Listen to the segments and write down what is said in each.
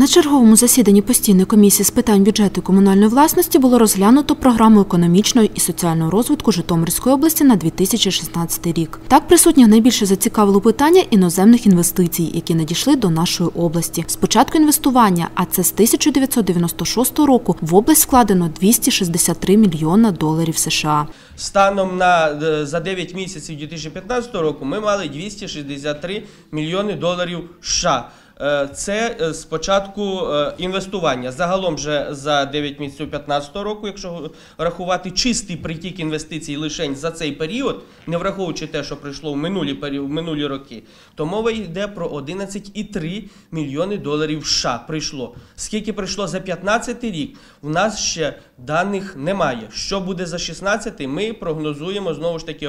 На черговому засіданні постійної комісії з питань бюджету і комунальної власності було розглянуто програму економічного і соціального розвитку Житомирської області на 2016 рік. Так присутніх найбільше зацікавило питання іноземних інвестицій, які надійшли до нашої області. Спочатку інвестування, а це з 1996 року, в область складено 263 мільйона доларів США. Станом на е, за 9 місяців 2015 року ми мали 263 мільйони доларів США. Е, Це е, спочатку е, інвестування. Загалом же за 9 місяців 2015 року, якщо рахувати чистий притік інвестицій лише за цей період, не враховуючи те, що прийшло в минулі в минулі роки, то мова йде про 11,3 мільйони доларів США прийшло. Скільки прийшло за 2015 рік, в нас ще даних немає. Що буде за 16, ми прогнозуємо знову ж таки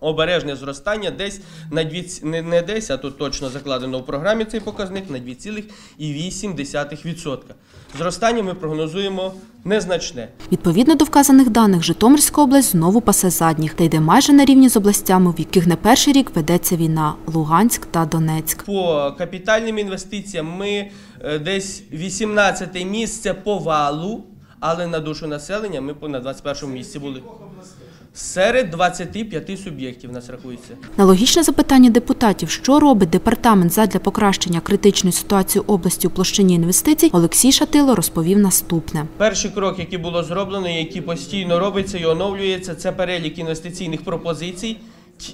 обережне зростання десь на 2, не, не десь, а тут точно закладено в програмі цей показник на 2,8%. Зростання ми прогнозуємо незначне. Відповідно до вказаних даних, Житомирська область знову пасе задніх та йде майже на рівні з областями, в яких не перший рік ведеться війна Луганськ та Донецьк. По капітальним інвестиціям ми е, десь 18 місце по валу, але на душу населення ми на 21 місці були. Серед 25 суб'єктів нас рахується. На логічне запитання депутатів, що робить департамент задля покращення критичної ситуації області у площині інвестицій, Олексій Шатило розповів наступне. Перший крок, який було зроблено, який постійно робиться і оновлюється, це перелік інвестиційних пропозицій,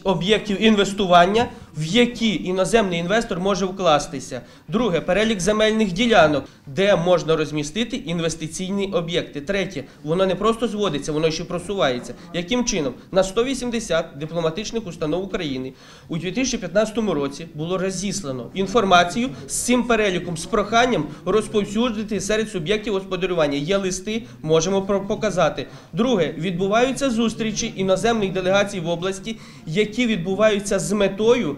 об'єктів інвестування, в які іноземний інвестор може вкластися. Друге перелік земельних ділянок, де можна розмістити інвестиційні об'єкти. Третє, воно не просто зводиться, воно ще просувається. Яким чином? На 180 дипломатичних установ України у 2015 році було розіслано інформацію з цим переліком, з проханням розповсюдити серед суб'єктів господарювання. Є листи, можемо показати. Друге, відбуваються зустрічі іноземних делегацій в області, які відбуваються з метою.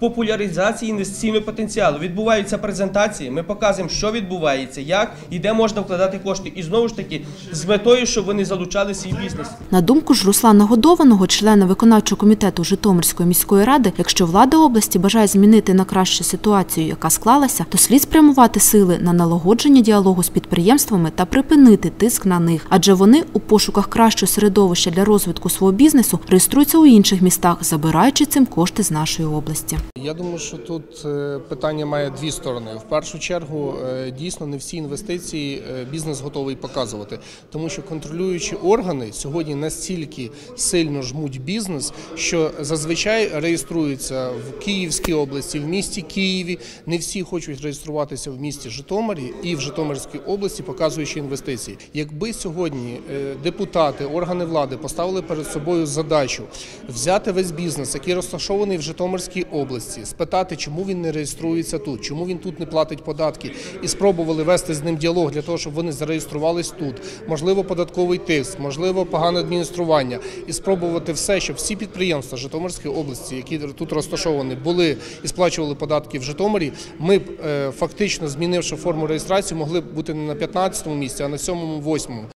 Популяризації інвестиційного потенціалу відбуваються презентації. Ми показуємо, що відбувається, як і де можна вкладати кошти. І знову ж таки з метою, щоб вони залучали свій бізнес. На думку ж Руслана Годованого, члена виконавчого комітету Житомирської міської ради, якщо влада області бажає змінити на краще ситуацію, яка склалася, то слід спрямувати сили на налагодження діалогу з підприємствами та припинити тиск на них, адже вони у пошуках кращого середовища для розвитку свого бізнесу реєструються у інших містах, забираючи цим кошти з нашої області. Я думаю, що тут е, питання має дві сторони. В першу чергу, е, дійсно, не всі інвестиції е, бізнес готовий показувати, тому що контролюючі органи сьогодні настільки сильно жмуть бізнес, що зазвичай реєструються в Київській області, в місті Києві. Не всі хочуть реєструватися в місті Житомирі і в Житомирській області, показуючи інвестиції. Якби сьогодні депутати, органи влади поставили перед собою задачу взяти весь бізнес, який розташований в Житомирській області, спитати, чому він не реєструється тут, чому він тут не платить податки, і спробували вести з ним діалог для того, щоб вони зареєструвались тут. Можливо, податковий тиск, можливо, погане адміністрування, і спробувати все, щоб всі підприємства Житомирської області, які тут розташовані, були і сплачували податки в Житомирі. Ми б е, фактично змінивши форму реєстрації, могли б бути не на 15-му місці, а на 7-му, 8-му.